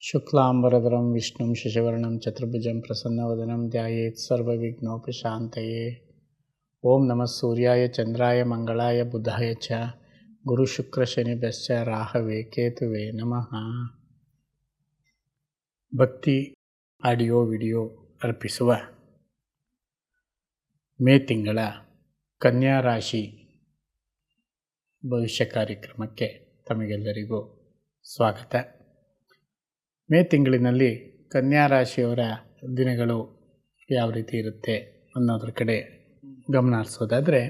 ಶುಕ್ಲಾಂಬರಧರಂ ವಿಷ್ಣು ಶಶಿವರ್ಣಂ ಚತುರ್ಭುಜಂ ಪ್ರಸನ್ನವದನಂ ಧ್ಯಾಯೇತ್ ಸರ್ವವಿಘ್ನೋಪಶಾಂತಯೇ ಓಂ ನಮಃ ಸೂರ್ಯಾಯ ಚಂದ್ರಾಯ ಮಂಗಳಾಯ ಬುಧಾಯ ಚ ಗುರು ಶುಕ್ರ ಶನಿಭ್ಯಶ್ಚ ರಾಹವೇ ಕೇತುವೆ ನಮಃ ಭಕ್ತಿ ಆಡಿಯೋ, ವಿಡಿಯೋ ಅರ್ಪಿಸುವ ಮೇ ತಿಂಗಳ ಕನ್ಯಾ ರಾಶಿ ಭವಿಷ್ಯ ಕಾರ್ಯಕ್ರಮಕ್ಕೆ ತಮಗೆಲ್ಲರಿಗೂ ಸ್ವಾಗತ. ಮೇ ತಿಂಗಳಿನಲ್ಲಿ ಕನ್ಯಾ ರಾಶಿಯವರ ದಿನಗಳು ಯಾವ ರೀತಿ ಇರುತ್ತೆ ಅನ್ನೋದ್ರ ಕಡೆ ಗಮನ ಹರಿಸೋದಾದರೆ,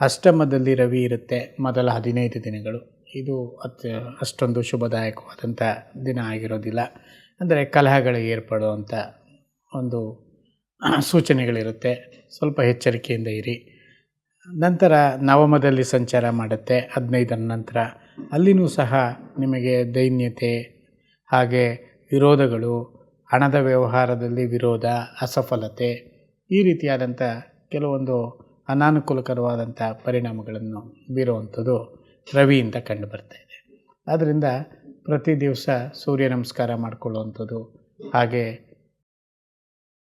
ಅಷ್ಟಮದಲ್ಲಿ ರವಿ ಇರುತ್ತೆ ಮೊದಲ ಹದಿನೈದು ದಿನಗಳು. ಇದು ಅತ್ಯ ಅಷ್ಟೊಂದು ಶುಭದಾಯಕವಾದಂಥ ದಿನ ಆಗಿರೋದಿಲ್ಲ. ಅಂದರೆ ಕಲಹಗಳು ಏರ್ಪಡುವಂಥ ಒಂದು ಸೂಚನೆಗಳಿರುತ್ತೆ. ಸ್ವಲ್ಪ ಎಚ್ಚರಿಕೆಯಿಂದ ಇರಿ. ನಂತರ ನವಮದಲ್ಲಿ ಸಂಚಾರ ಮಾಡುತ್ತೆ, ಹದಿನೈದರ ನಂತರ. ಅಲ್ಲಿನೂ ಸಹ ನಿಮಗೆ ದೈನ್ಯತೆ, ಹಾಗೆ ವಿರೋಧಗಳು, ಹಣದ ವ್ಯವಹಾರದಲ್ಲಿ ವಿರೋಧ, ಅಸಫಲತೆ ಈ ರೀತಿಯಾದಂಥ ಕೆಲವೊಂದು ಅನಾನುಕೂಲಕರವಾದಂಥ ಪರಿಣಾಮಗಳನ್ನು ಬೀರುವಂಥದ್ದು ರವಿಯಿಂದ ಕಂಡು ಬರ್ತಾ ಇದೆ. ಆದ್ದರಿಂದ ಪ್ರತಿ ದಿವಸ ಸೂರ್ಯ ನಮಸ್ಕಾರ ಮಾಡಿಕೊಳ್ಳುವಂಥದ್ದು ಹಾಗೆ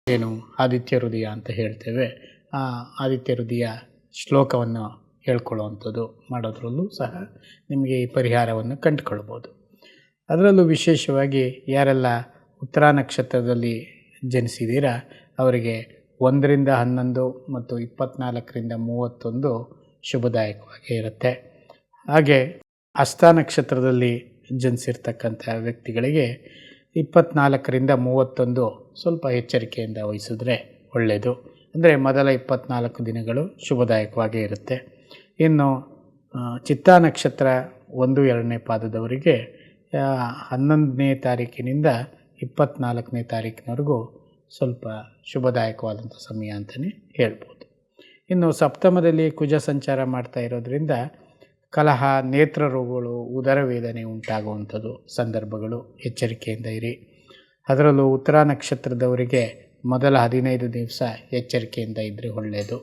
ಏನು ಆದಿತ್ಯ ಹೃದಯ ಅಂತ ಹೇಳ್ತೇವೆ. ಆ ಆದಿತ್ಯ ಹೃದಯ ಶ್ಲೋಕವನ್ನು ಹೇಳ್ಕೊಳ್ಳುವಂಥದ್ದು ಮಾಡೋದ್ರಲ್ಲೂ ಸಹ ನಿಮಗೆ ಈ ಪರಿಹಾರವನ್ನು ಕಂಡುಕೊಳ್ಬೋದು. ಅದರಲ್ಲೂ ವಿಶೇಷವಾಗಿ ಯಾರೆಲ್ಲ ಉತ್ತರ ನಕ್ಷತ್ರದಲ್ಲಿ ಜನಿಸಿದ್ದೀರಾ ಅವರಿಗೆ ಒಂದರಿಂದ ಹನ್ನೊಂದು ಮತ್ತು ಇಪ್ಪತ್ತ್ನಾಲ್ಕರಿಂದ ಮೂವತ್ತೊಂದು ಶುಭದಾಯಕವಾಗಿ ಇರುತ್ತೆ. ಹಾಗೆ ಹಸ್ತ ನಕ್ಷತ್ರದಲ್ಲಿ ಜನಿಸಿರ್ತಕ್ಕಂಥ ವ್ಯಕ್ತಿಗಳಿಗೆ ಇಪ್ಪತ್ತ್ನಾಲ್ಕರಿಂದ ಮೂವತ್ತೊಂದು ಸ್ವಲ್ಪ ಎಚ್ಚರಿಕೆಯಿಂದ ವಹಿಸಿದ್ರೆ ಒಳ್ಳೆಯದು. ಅಂದರೆ ಮೊದಲ ಇಪ್ಪತ್ತ್ನಾಲ್ಕು ದಿನಗಳು ಶುಭದಾಯಕವಾಗೇ ಇರುತ್ತೆ. ಇನ್ನು ಚಿತ್ತಾ ನಕ್ಷತ್ರ ಒಂದು ಎರಡನೇ ಪಾದದವರಿಗೆ ಹನ್ನೊಂದನೇ ತಾರೀಕಿನಿಂದ ಇಪ್ಪತ್ತ್ನಾಲ್ಕನೇ ತಾರೀಕಿನವರೆಗೂ ಸ್ವಲ್ಪ ಶುಭದಾಯಕವಾದಂಥ ಸಮಯ ಅಂತಲೇ ಹೇಳ್ಬೋದು. ಇನ್ನು ಸಪ್ತಮದಲ್ಲಿ ಕುಜ ಸಂಚಾರ ಮಾಡ್ತಾ ಇರೋದ್ರಿಂದ ಕಲಹ, ನೇತ್ರ ರೋಗಗಳು, ಉದರ ವೇದನೆ ಉಂಟಾಗುವಂಥದ್ದು ಸಂದರ್ಭಗಳು ಎಚ್ಚರಿಕೆಯಿಂದ ಇರಿ. ಅದರಲ್ಲೂ ಉತ್ತರ ನಕ್ಷತ್ರದವರಿಗೆ ಮೊದಲ ಹದಿನೈದು ದಿವಸ ಎಚ್ಚರಿಕೆಯಿಂದ ಇದ್ದರೆ ಒಳ್ಳೆಯದು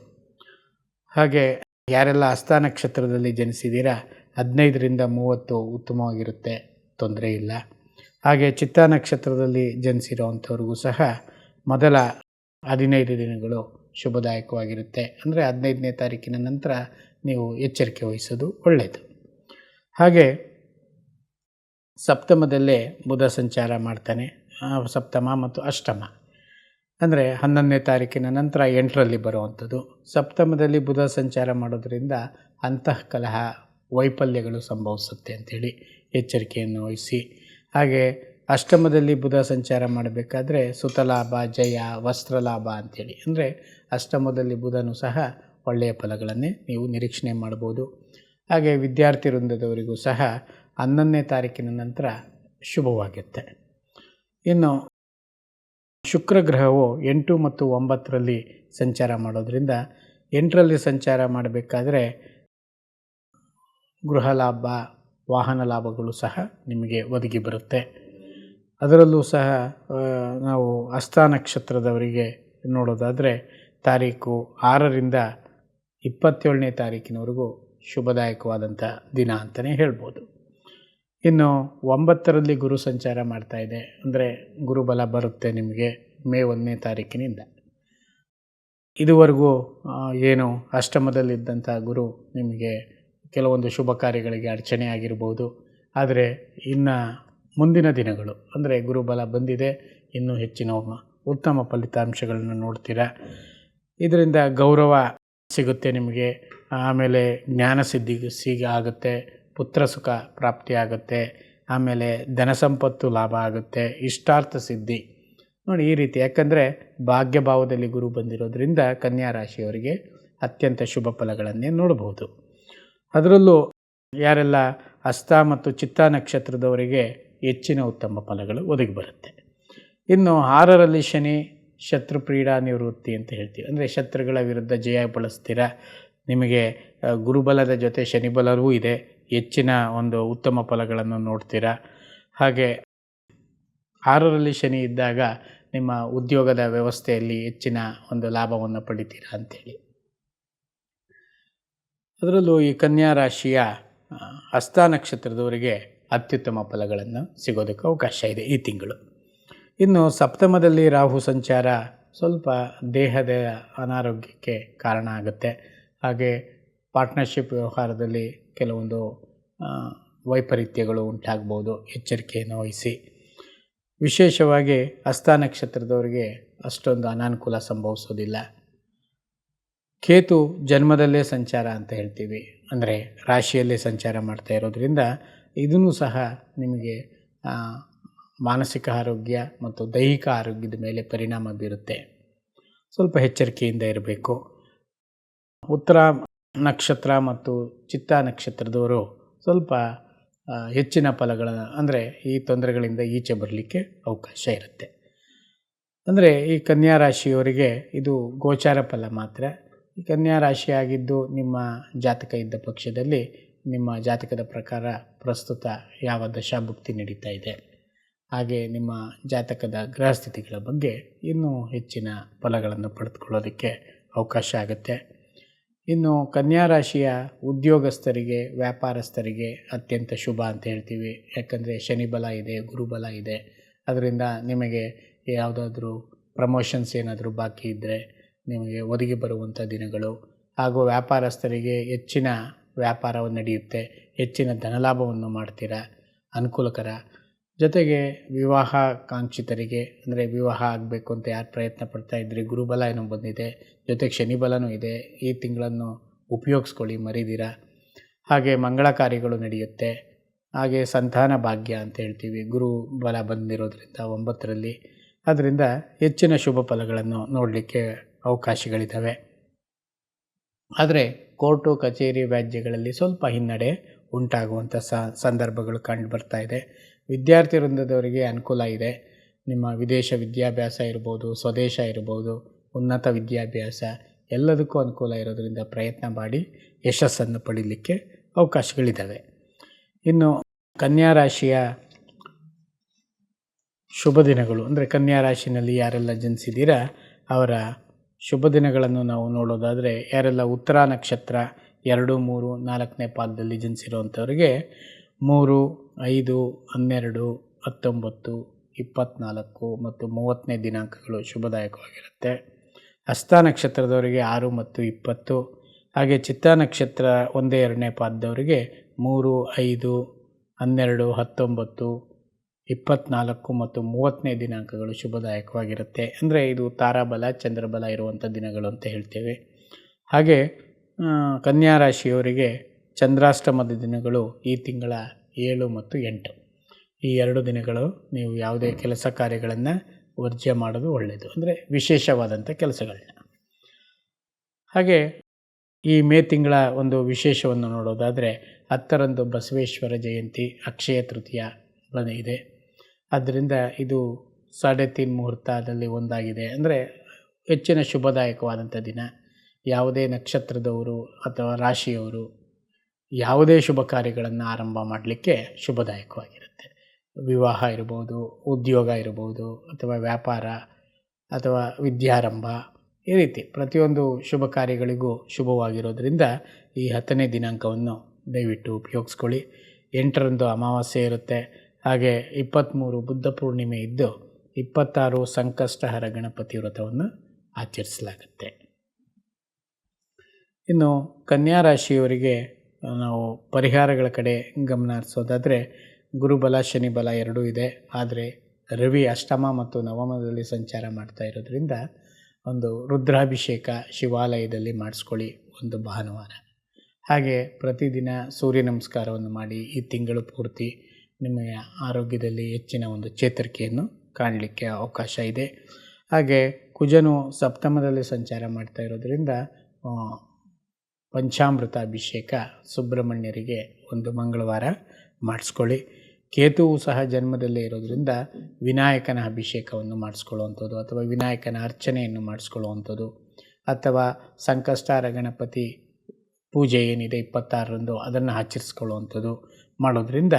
ಹಾಗೆ ಯಾರೆಲ್ಲ ಹಸ್ತ ನಕ್ಷತ್ರದಲ್ಲಿ ಜನಿಸಿದ್ದೀರಾ, ಹದಿನೈದರಿಂದ ಮೂವತ್ತು ಉತ್ತಮವಾಗಿರುತ್ತೆ. ತೊಂದರೆ ಇಲ್ಲ. ಹಾಗೆ ಚಿತ್ತ ನಕ್ಷತ್ರದಲ್ಲಿ ಜನಿಸಿರೋವಂಥವ್ರಿಗೂ ಸಹ ಮೊದಲ ಹದಿನೈದು ದಿನಗಳು ಶುಭದಾಯಕವಾಗಿರುತ್ತೆ. ಅಂದರೆ ಹದಿನೈದನೇ ತಾರೀಕಿನ ನಂತರ ನೀವು ಎಚ್ಚರಿಕೆ ವಹಿಸೋದು ಒಳ್ಳೆಯದು ಹಾಗೆ ಸಪ್ತಮದಲ್ಲೇ ಬುಧ ಸಂಚಾರ ಮಾಡ್ತಾನೆ. ಸಪ್ತಮ ಮತ್ತು ಅಷ್ಟಮ. ಅಂದರೆ ಹನ್ನೊಂದನೇ ತಾರೀಕಿನ ನಂತರ ಎಂಟರಲ್ಲಿ ಬರುವಂಥದ್ದು. ಸಪ್ತಮದಲ್ಲಿ ಬುಧ ಸಂಚಾರ ಮಾಡೋದರಿಂದ ಅಂತಃಕಲಹ ವೈಫಲ್ಯಗಳು ಸಂಭವಿಸುತ್ತೆ ಅಂಥೇಳಿ ಎಚ್ಚರಿಕೆಯನ್ನು ವಹಿಸಿ. ಹಾಗೆ ಅಷ್ಟಮದಲ್ಲಿ ಬುಧ ಸಂಚಾರ ಮಾಡಬೇಕಾದ್ರೆ ಸುತಲಾಭ, ಜಯ, ವಸ್ತ್ರಲಾಭ ಅಂಥೇಳಿ. ಅಂದರೆ ಅಷ್ಟಮದಲ್ಲಿ ಬುಧನೂ ಸಹ ಒಳ್ಳೆಯ ಫಲಗಳನ್ನೇ ನೀವು ನಿರೀಕ್ಷಣೆ ಮಾಡ್ಬೋದು. ಹಾಗೆ ವಿದ್ಯಾರ್ಥಿ ವೃಂದದವರಿಗೂ ಸಹ ಹನ್ನೊಂದನೇ ತಾರೀಕಿನ ನಂತರ ಶುಭವಾಗುತ್ತೆ. ಇನ್ನು ಶುಕ್ರ ಗ್ರಹವು ಎಂಟು ಮತ್ತು ಒಂಬತ್ತರಲ್ಲಿ ಸಂಚಾರ ಮಾಡೋದರಿಂದ ಎಂಟರಲ್ಲಿ ಸಂಚಾರ ಮಾಡಬೇಕಾದ್ರೆ ಗೃಹ ಲಾಭ ವಾಹನ ಲಾಭಗಳು ಸಹ ನಿಮಗೆ ಒದಗಿ ಬರುತ್ತೆ. ಅದರಲ್ಲೂ ಸಹ ನಾವು ಹಸ್ತ ನಕ್ಷತ್ರದವರಿಗೆ ನೋಡೋದಾದರೆ ತಾರೀಕು ಆರರಿಂದ ಇಪ್ಪತ್ತೇಳನೇ ತಾರೀಕಿನವರೆಗೂ ಶುಭದಾಯಕವಾದಂಥ ದಿನ ಅಂತಲೇ ಹೇಳ್ಬೋದು. ಇನ್ನು ಒಂಬತ್ತರಲ್ಲಿ ಗುರು ಸಂಚಾರ ಮಾಡ್ತಾ ಇದೆ. ಅಂದರೆ ಗುರುಬಲ ಬರುತ್ತೆ ನಿಮಗೆ ಮೇ ಒಂದನೇ ತಾರೀಕಿನಿಂದ. ಇದುವರೆಗೂ ಏನು ಅಷ್ಟಮದಲ್ಲಿದ್ದಂಥ ಗುರು ನಿಮಗೆ ಕೆಲವೊಂದು ಶುಭ ಕಾರ್ಯಗಳಿಗೆ ಅರ್ಚನೆ ಆಗಿರ್ಬೋದು. ಆದರೆ ಇನ್ನು ಮುಂದಿನ ದಿನಗಳು, ಅಂದರೆ ಗುರುಬಲ ಬಂದಿದೆ, ಇನ್ನೂ ಹೆಚ್ಚಿನ ಉತ್ತಮ ಫಲಿತಾಂಶಗಳನ್ನು ನೋಡ್ತೀರಾ? ಇದರಿಂದ ಗೌರವ ಸಿಗುತ್ತೆ ನಿಮಗೆ, ಆಮೇಲೆ ಜ್ಞಾನ ಸಿದ್ಧಿ ಸಿಗ ಆಗುತ್ತೆ, ಪುತ್ರ ಸುಖ ಪ್ರಾಪ್ತಿ ಆಗುತ್ತೆ, ಆಮೇಲೆ ಧನ ಸಂಪತ್ತು ಲಾಭ ಆಗುತ್ತೆ, ಇಷ್ಟಾರ್ಥ ಸಿದ್ಧಿ. ನೋಡಿ ಈ ರೀತಿ, ಯಾಕಂದರೆ ಭಾಗ್ಯಭಾವದಲ್ಲಿ ಗುರು ಬಂದಿರೋದ್ರಿಂದ ಕನ್ಯಾ ರಾಶಿಯವರಿಗೆ ಅತ್ಯಂತ ಶುಭ ಫಲಗಳನ್ನೇ ನೋಡ್ಬೋದು. ಅದರಲ್ಲೂ ಯಾರೆಲ್ಲ ಹಸ್ತ ಮತ್ತು ಚಿತ್ತ ನಕ್ಷತ್ರದವರಿಗೆ ಹೆಚ್ಚಿನ ಉತ್ತಮ ಫಲಗಳು ಒದಗಿ ಬರುತ್ತೆ. ಇನ್ನು ಆರರಲ್ಲಿ ಶನಿ, ಶತ್ರು ಪ್ರೀಡಾ ನಿವೃತ್ತಿ ಅಂತ ಹೇಳ್ತೀವಿ. ಅಂದರೆ ಶತ್ರುಗಳ ವಿರುದ್ಧ ಜಯ ಬಳಸ್ತೀರ ನಿಮಗೆ ಗುರುಬಲದ ಜೊತೆ ಶನಿಬಲವೂ ಇದೆ. ಹೆಚ್ಚಿನ ಒಂದು ಉತ್ತಮ ಫಲಗಳನ್ನು ನೋಡ್ತೀರಾ. ಹಾಗೆ ಆರರಲ್ಲಿ ಶನಿ ಇದ್ದಾಗ ನಿಮ್ಮ ಉದ್ಯೋಗದ ವ್ಯವಸ್ಥೆಯಲ್ಲಿ ಹೆಚ್ಚಿನ ಒಂದು ಲಾಭವನ್ನು ಪಡಿತೀರಾ ಅಂಥೇಳಿ ಅದರಲ್ಲೂ ಈ ಕನ್ಯಾ ರಾಶಿಯ ಹಸ್ತ ನಕ್ಷತ್ರದವರಿಗೆ ಅತ್ಯುತ್ತಮ ಫಲಗಳನ್ನು ಸಿಗೋದಕ್ಕೆ ಅವಕಾಶ ಇದೆ ಈ ತಿಂಗಳು. ಇನ್ನು ಸಪ್ತಮದಲ್ಲಿ ರಾಹು ಸಂಚಾರ ಸ್ವಲ್ಪ ದೇಹದ ಅನಾರೋಗ್ಯಕ್ಕೆ ಕಾರಣ ಆಗುತ್ತೆ. ಹಾಗೆ ಪಾರ್ಟ್ನರ್ಶಿಪ್ ವ್ಯವಹಾರದಲ್ಲಿ ಕೆಲವೊಂದು ವೈಪರೀತ್ಯಗಳು ಉಂಟಾಗ್ಬೋದು, ಎಚ್ಚರಿಕೆಯನ್ನು ವಹಿಸಿ. ವಿಶೇಷವಾಗಿ ಹಸ್ತ ನಕ್ಷತ್ರದವರಿಗೆ ಅಷ್ಟೊಂದು ಅನಾನುಕೂಲ ಸಂಭವಿಸೋದಿಲ್ಲ. ಕೇತು ಜನ್ಮದಲ್ಲೇ ಸಂಚಾರ ಅಂತ ಹೇಳ್ತೀವಿ. ಅಂದರೆ ರಾಶಿಯಲ್ಲೇ ಸಂಚಾರ ಮಾಡ್ತಾ ಇರೋದ್ರಿಂದ ಇದೂ ಸಹ ನಿಮಗೆ ಮಾನಸಿಕ ಆರೋಗ್ಯ ಮತ್ತು ದೈಹಿಕ ಆರೋಗ್ಯದ ಮೇಲೆ ಪರಿಣಾಮ ಬೀರುತ್ತೆ. ಸ್ವಲ್ಪ ಎಚ್ಚರಿಕೆಯಿಂದ ಇರಬೇಕು. ಉತ್ತರ ನಕ್ಷತ್ರ ಮತ್ತು ಚಿತ್ತ ನಕ್ಷತ್ರದವರು ಸ್ವಲ್ಪ ಹೆಚ್ಚಿನ ಫಲಗಳ, ಅಂದರೆ ಈ ತೊಂದರೆಗಳಿಂದ ಈಚೆ ಬರಲಿಕ್ಕೆ ಅವಕಾಶ ಇರುತ್ತೆ. ಅಂದರೆ ಈ ಕನ್ಯಾ ರಾಶಿಯವರಿಗೆ ಇದು ಗೋಚಾರ ಫಲ ಮಾತ್ರ. ಕನ್ಯಾ ರಾಶಿಯಾಗಿದ್ದು ನಿಮ್ಮ ಜಾತಕ ಇದ್ದ ಪಕ್ಷದಲ್ಲಿ ನಿಮ್ಮ ಜಾತಕದ ಪ್ರಕಾರ ಪ್ರಸ್ತುತ ಯಾವ ದಶಾಭುಕ್ತಿ ನಡೀತಾ ಇದೆ? ಹಾಗೆ ನಿಮ್ಮ ಜಾತಕದ ಗ್ರಹಸ್ಥಿತಿಗಳ ಬಗ್ಗೆ ಇನ್ನೂ ಹೆಚ್ಚಿನ ಫಲಗಳನ್ನು ಪಡೆದುಕೊಳ್ಳೋದಕ್ಕೆ ಅವಕಾಶ ಆಗುತ್ತೆ. ಇನ್ನು ಕನ್ಯಾ ರಾಶಿಯ ಉದ್ಯೋಗಸ್ಥರಿಗೆ, ವ್ಯಾಪಾರಸ್ಥರಿಗೆ ಅತ್ಯಂತ ಶುಭ ಅಂತ ಹೇಳ್ತೀವಿ. ಯಾಕಂದರೆ ಶನಿಬಲ ಇದೆ ಗುರುಬಲ ಇದೆ. ಅದರಿಂದ ನಿಮಗೆ ಯಾವುದಾದ್ರೂ ಪ್ರಮೋಷನ್ಸ್ ಏನಾದರೂ ಬಾಕಿ ಇದ್ದರೆ ನಿಮಗೆ ಒದಗಿ ಬರುವಂಥ ದಿನಗಳು ಹಾಗೂ ವ್ಯಾಪಾರಸ್ಥರಿಗೆ ಹೆಚ್ಚಿನ ವ್ಯಾಪಾರವು ನಡೆಯುತ್ತೆ, ಹೆಚ್ಚಿನ ಧನಲಾಭವನ್ನು ಮಾಡ್ತೀರಾ? ಅನುಕೂಲಕರ. ಜೊತೆಗೆ ವಿವಾಹ ಕಾಂಕ್ಷಿತರಿಗೆ, ಅಂದರೆ ವಿವಾಹ ಆಗಬೇಕು ಅಂತ ಯಾರು ಪ್ರಯತ್ನ ಪಡ್ತಾ ಇದ್ರಿ, ಗುರುಬಲ ಏನೋ ಬಂದಿದೆ ಜೊತೆಗೆ ಶನಿಬಲನೂ ಇದೆ, ಈ ತಿಂಗಳನ್ನು ಉಪಯೋಗಿಸ್ಕೊಳ್ಳಿ, ಮರಿದಿರ? ಹಾಗೆ ಮಂಗಳ ಕಾರ್ಯಗಳು ನಡೆಯುತ್ತೆ. ಹಾಗೆ ಸಂತಾನ ಭಾಗ್ಯ ಅಂತ ಹೇಳ್ತೀವಿ, ಗುರು ಬಲ ಬಂದಿರೋದ್ರಿಂದ ಒಂಬತ್ತರಲ್ಲಿ. ಅದರಿಂದ ಹೆಚ್ಚಿನ ಶುಭ ಫಲಗಳನ್ನು ನೋಡಲಿಕ್ಕೆ ಅವಕಾಶಗಳಿದ್ದಾವೆ. ಆದರೆ ಕೋರ್ಟು, ಕಚೇರಿ ವ್ಯಾಜ್ಯಗಳಲ್ಲಿ ಸ್ವಲ್ಪ ಹಿನ್ನಡೆ ಉಂಟಾಗುವಂಥ ಸಂದರ್ಭಗಳು ಕಂಡು ಬರ್ತಾ ಇದೆ. ವಿದ್ಯಾರ್ಥಿ ವೃಂದದವರಿಗೆ ಅನುಕೂಲ ಇದೆ. ನಿಮ್ಮ ವಿದೇಶ ವಿದ್ಯಾಭ್ಯಾಸ ಇರ್ಬೋದು, ಸ್ವದೇಶ ಇರ್ಬೋದು, ಉನ್ನತ ವಿದ್ಯಾಭ್ಯಾಸ, ಎಲ್ಲದಕ್ಕೂ ಅನುಕೂಲ ಇರೋದರಿಂದ ಪ್ರಯತ್ನ ಮಾಡಿ ಯಶಸ್ಸನ್ನು ಪಡೀಲಿಕ್ಕೆ ಅವಕಾಶಗಳಿದ್ದಾವೆ. ಇನ್ನು ಕನ್ಯಾ ರಾಶಿಯ ಶುಭ ದಿನಗಳು, ಅಂದರೆ ಕನ್ಯಾ ರಾಶಿನಲ್ಲಿ ಯಾರೆಲ್ಲ ಜನಿಸಿದ್ದೀರಾ, ಅವರ ಶುಭ ದಿನಗಳನ್ನು ನಾವು ನೋಡೋದಾದರೆ ಯಾರೆಲ್ಲ ಉತ್ತರ ನಕ್ಷತ್ರ ಎರಡು, ಮೂರು, ನಾಲ್ಕನೇ ಪಾದದಲ್ಲಿ ಜನಿಸಿರುವಂಥವ್ರಿಗೆ ಮೂರು, ಐದು, ಹನ್ನೆರಡು, ಹತ್ತೊಂಬತ್ತು ಇಪ್ಪತ್ತ್ನಾಲ್ಕು ಮತ್ತು ಮೂವತ್ತನೇ ದಿನಾಂಕಗಳು ಶುಭದಾಯಕವಾಗಿರುತ್ತೆ. ಹಸ್ತ ನಕ್ಷತ್ರದವರಿಗೆ ಆರು ಮತ್ತು ಇಪ್ಪತ್ತು, ಹಾಗೆ ಚಿತ್ತ ನಕ್ಷತ್ರ ಒಂದೇ ಎರಡನೇ ಪಾದದವರಿಗೆ ಮೂರು, ಐದು, ಹನ್ನೆರಡು, ಹತ್ತೊಂಬತ್ತು ಇಪ್ಪತ್ತ್ನಾಲ್ಕು ಮತ್ತು ಮೂವತ್ತನೇ ದಿನಾಂಕಗಳು ಶುಭದಾಯಕವಾಗಿರುತ್ತೆ. ಅಂದರೆ ಇದು ತಾರಾಬಲ, ಚಂದ್ರಬಲ ಇರುವಂಥ ದಿನಗಳು ಅಂತ ಹೇಳ್ತೇವೆ. ಹಾಗೆ ಕನ್ಯಾ ರಾಶಿಯವರಿಗೆ ಚಂದ್ರಾಷ್ಟಮದ ದಿನಗಳು ಈ ತಿಂಗಳ ಏಳು ಮತ್ತು ಎಂಟು. ಈ ಎರಡು ದಿನಗಳು ನೀವು ಯಾವುದೇ ಕೆಲಸ ಕಾರ್ಯಗಳನ್ನು ವರ್ಜ್ಯ ಮಾಡೋದು ಒಳ್ಳೆಯದು ಅಂದರೆ ವಿಶೇಷವಾದಂಥ ಕೆಲಸಗಳನ್ನ ಹಾಗೆ, ಈ ಮೇ ತಿಂಗಳ ಒಂದು ವಿಶೇಷವನ್ನು ನೋಡೋದಾದರೆ ಹತ್ತರಂದು ಬಸವೇಶ್ವರ ಜಯಂತಿ, ಅಕ್ಷಯ ತೃತೀಯ ಇದೆ. ಆದ್ದರಿಂದ ಇದು ಸಾಡೆ ತೀನ್ ಮುಹೂರ್ತದಲ್ಲಿ ಒಂದಾಗಿದೆ. ಅಂದರೆ ಹೆಚ್ಚಿನ ಶುಭದಾಯಕವಾದಂಥ ದಿನ. ಯಾವುದೇ ನಕ್ಷತ್ರದವರು ಅಥವಾ ರಾಶಿಯವರು ಯಾವುದೇ ಶುಭ ಕಾರ್ಯಗಳನ್ನು ಆರಂಭ ಮಾಡಲಿಕ್ಕೆ ಶುಭದಾಯಕವಾಗಿರುತ್ತೆ. ವಿವಾಹ ಇರ್ಬೋದು, ಉದ್ಯೋಗ ಇರ್ಬೋದು, ಅಥವಾ ವ್ಯಾಪಾರ, ಅಥವಾ ವಿದ್ಯಾರಂಭ, ಈ ರೀತಿ ಪ್ರತಿಯೊಂದು ಶುಭ ಕಾರ್ಯಗಳಿಗೂ ಶುಭವಾಗಿರೋದ್ರಿಂದ ಈ ಹತ್ತನೇ ದಿನಾಂಕವನ್ನು ದಯವಿಟ್ಟು ಉಪಯೋಗಿಸ್ಕೊಳ್ಳಿ. ಎಂಟರಂದು ಅಮಾವಾಸ್ಯೆ ಇರುತ್ತೆ. ಹಾಗೆ ಇಪ್ಪತ್ತ್ಮೂರು ಬುದ್ಧ ಪೂರ್ಣಿಮೆ ಇದ್ದು ಇಪ್ಪತ್ತಾರು ಸಂಕಷ್ಟಹರ ಗಣಪತಿ ವ್ರತವನ್ನು ಆಚರಿಸಲಾಗುತ್ತೆ. ಇನ್ನು ಕನ್ಯಾ ರಾಶಿಯವರಿಗೆ ನಾವು ಪರಿಹಾರಗಳ ಕಡೆ ಗಮನ ಹರಿಸೋದಾದರೆ ಗುರುಬಲ ಶನಿಬಲ ಎರಡೂ ಇದೆ. ಆದರೆ ರವಿ ಅಷ್ಟಮ ಮತ್ತು ನವಮದಲ್ಲಿ ಸಂಚಾರ ಮಾಡ್ತಾ ಇರೋದ್ರಿಂದ ಒಂದು ರುದ್ರಾಭಿಷೇಕ ಶಿವಾಲಯದಲ್ಲಿ ಮಾಡಿಸ್ಕೊಳ್ಳಿ ಒಂದು ಭಾನುವಾರ. ಹಾಗೆ ಪ್ರತಿದಿನ ಸೂರ್ಯ ನಮಸ್ಕಾರವನ್ನು ಮಾಡಿ ಈ ತಿಂಗಳು ಪೂರ್ತಿ ನಿಮಗೆ ಆರೋಗ್ಯದಲ್ಲಿ ಹೆಚ್ಚಿನ ಒಂದು ಚೇತರಿಕೆಯನ್ನು ಕಾಣಲಿಕ್ಕೆ ಅವಕಾಶ ಇದೆ. ಹಾಗೆ ಕುಜನು ಸಪ್ತಮದಲ್ಲಿ ಸಂಚಾರ ಮಾಡ್ತಾ ಇರೋದರಿಂದ ಪಂಚಾಮೃತ ಅಭಿಷೇಕ ಸುಬ್ರಹ್ಮಣ್ಯರಿಗೆ ಒಂದು ಮಂಗಳವಾರ ಮಾಡಿಸ್ಕೊಳ್ಳಿ. ಕೇತುವು ಸಹ ಜನ್ಮದಲ್ಲೇ ಇರೋದರಿಂದ ವಿನಾಯಕನ ಅಭಿಷೇಕವನ್ನು ಮಾಡಿಸ್ಕೊಳ್ಳುವಂಥದ್ದು ಅಥವಾ ವಿನಾಯಕನ ಅರ್ಚನೆಯನ್ನು ಮಾಡಿಸ್ಕೊಳ್ಳುವಂಥದ್ದು. ಅಥವಾ ಸಂಕಷ್ಟಾರ ಗಣಪತಿ ಪೂಜೆ ಏನಿದೆ ಇಪ್ಪತ್ತಾರರಂದು ಅದನ್ನು ಆಚರಿಸ್ಕೊಳ್ಳುವಂಥದ್ದು ಮಾಡೋದ್ರಿಂದ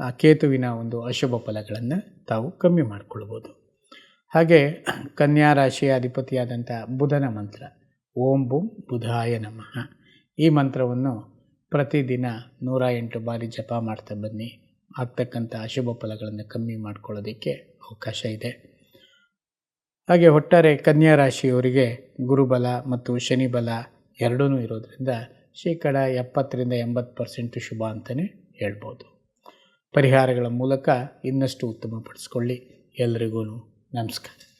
ಆ ಕೇತುವಿನ ಒಂದು ಅಶುಭ ಫಲಗಳನ್ನು ತಾವು ಕಮ್ಮಿ ಮಾಡಿಕೊಳ್ಬೋದು. ಹಾಗೆ ಕನ್ಯಾ ರಾಶಿಯ ಅಧಿಪತಿಯಾದಂಥ ಬುಧನ ಮಂತ್ರ, ಓಂ ಬುಂ ಬುಧಾಯ ನಮಃ. ಈ ಮಂತ್ರವನ್ನು ಪ್ರತಿದಿನ ನೂರ ಎಂಟು ಬಾರಿ ಜಪ ಮಾಡ್ತಾ ಬನ್ನಿ. ಆಗ್ತಕ್ಕಂಥ ಅಶುಭ ಫಲಗಳನ್ನು ಕಮ್ಮಿ ಮಾಡ್ಕೊಳ್ಳೋದಕ್ಕೆ ಅವಕಾಶ ಇದೆ. ಹಾಗೆ ಒಟ್ಟಾರೆ ಕನ್ಯಾ ರಾಶಿಯವರಿಗೆ ಗುರುಬಲ ಮತ್ತು ಶನಿಬಲ ಎರಡೂ ಇರೋದರಿಂದ ಶೇಕಡ ಎಪ್ಪತ್ತರಿಂದ ಎಂಬತ್ತು ಪರ್ಸೆಂಟು ಶುಭ ಅಂತಲೇ ಹೇಳ್ಬೋದು. ಪರಿಹಾರಗಳ ಮೂಲಕ ಇನ್ನಷ್ಟು ಉತ್ತಮಪಡಿಸ್ಕೊಳ್ಳಿ. ಎಲ್ರಿಗೂ ನಮಸ್ಕಾರ.